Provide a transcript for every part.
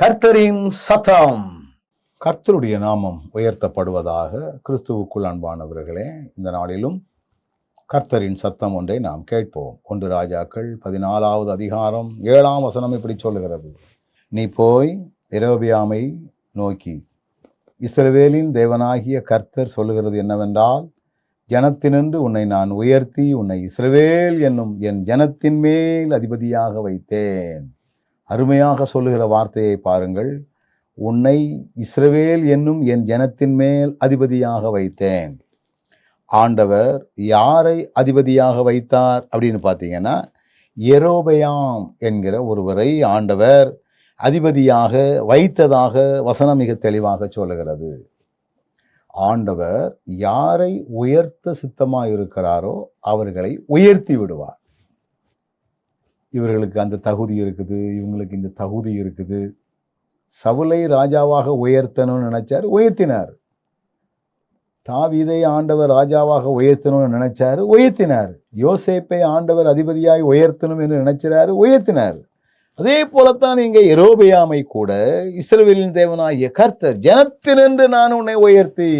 கர்த்தரின் சத்தம். கர்த்தருடைய நாமம் உயர்த்தப்படுவதாக கிறிஸ்துவுக்குள் அன்பானவர்களே இந்த நாளிலும் கர்த்தரின் சத்தம் ஒன்றை நாம் கேட்போம். ஒன்று ராஜாக்கள் பதினாலாவது அதிகாரம் ஏழாம் வசனம் இப்படி சொல்லுகிறது. நீ போய் எரோபியாமை நோக்கி. இஸ்ரவேலின் தேவனாகிய கர்த்தர் சொல்லுகிறது என்னவென்றால் ஜனத்தினின்று உன்னை நான் உயர்த்தி உன்னை இஸ்ரவேல் என்னும் என் ஜனத்தின் மேல் அதிபதியாக வைத்தேன். அருமையாக சொல்லுகிற வார்த்தையை பாருங்கள். உன்னை இஸ்ரவேல் என்னும் என் ஜனத்தின் மேல் அதிபதியாக வைத்தேன். ஆண்டவர் யாரை அதிபதியாக வைத்தார்? அப்படின்னு பார்த்தீங்கன்னா எரோபயாம் என்கிற ஒருவரை ஆண்டவர் அதிபதியாக வைத்ததாக வசனம் மிக தெளிவாக சொல்லுகிறது. ஆண்டவர் யாரை உயர்த்த சித்தமாக இருக்கிறாரோ அவர்களை உயர்த்தி விடுவார். இவர்களுக்கு அந்த தகுதி இருக்குது இவங்களுக்கு இந்த தகுதி இருக்குது. சவுலை ராஜாவாக உயர்த்தணும்னு நினச்சார் உயர்த்தினார். தாவீதை ஆண்டவர் ராஜாவாக உயர்த்தணும்னு நினைச்சாரு உயர்த்தினார். யோசேப்பை ஆண்டவர் அதிபதியாய் உயர்த்தணும் என்று நினைச்சாரு உயர்த்தினார். அதே போலத்தான் இங்கே எரோபியாமை கூட இஸ்ரவேலின் தேவனாகிய கர்த்தர் ஜனத்தினின்று நான் உன்னை உயர்த்தி.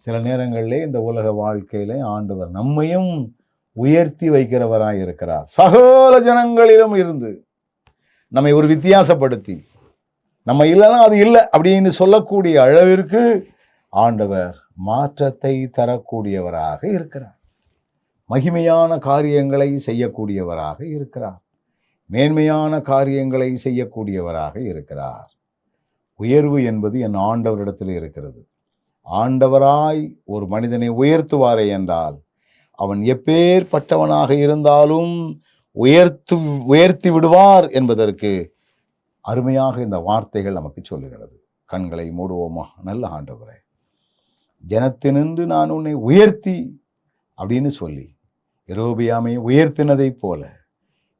சில நேரங்களிலே இந்த உலக வாழ்க்கையிலே ஆண்டவர் நம்மையும் உயர்த்தி வைக்கிறவராய் இருக்கிறார். சகல ஜனங்களிலும் இருந்து நம்மை ஒரு வித்தியாசப்படுத்தி நம்ம இல்லைன்னா அது இல்லை அப்படின்னு சொல்லக்கூடிய அளவிற்கு ஆண்டவர் மாற்றத்தை தரக்கூடியவராக இருக்கிறார். மகிமையான காரியங்களை செய்யக்கூடியவராக இருக்கிறார். மேன்மையான காரியங்களை செய்யக்கூடியவராக இருக்கிறார். உயர்வு என்பது என் ஆண்டவரிடத்தில் இருக்கிறது. ஆண்டவராய் ஒரு மனிதனை உயர்த்துவாரே என்றால் அவன் எப்பேற்பட்டவனாக இருந்தாலும் உயர்த்து உயர்த்தி விடுவார் என்பதற்கு அருமையாக இந்த வார்த்தைகள் நமக்கு சொல்லுகிறது. கண்களை மூடுவோமா? நல்ல ஆண்டவரே. ஜனத்தினின்று நான் உன்னை உயர்த்தி அப்படின்னு சொல்லி எரோபியாமையை உயர்த்தினதைப் போல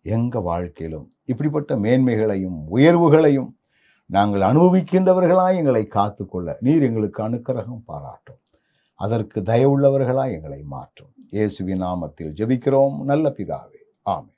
எங்கள் வாழ்க்கையிலும் இப்படிப்பட்ட மேன்மைகளையும் உயர்வுகளையும் நாங்கள் அனுபவிக்கின்றவர்களாய் எங்களை காத்துக்கொள்ள நீர் எங்களுக்கு அனுக்கிரகம் பாராட்டும். அதற்கு தயவுள்ளவர்களாய் எங்களை மாற்றும். இயேசுவின் நாமத்தில் ஜெபிக்கிறோம். நல்ல பிதாவே. ஆமே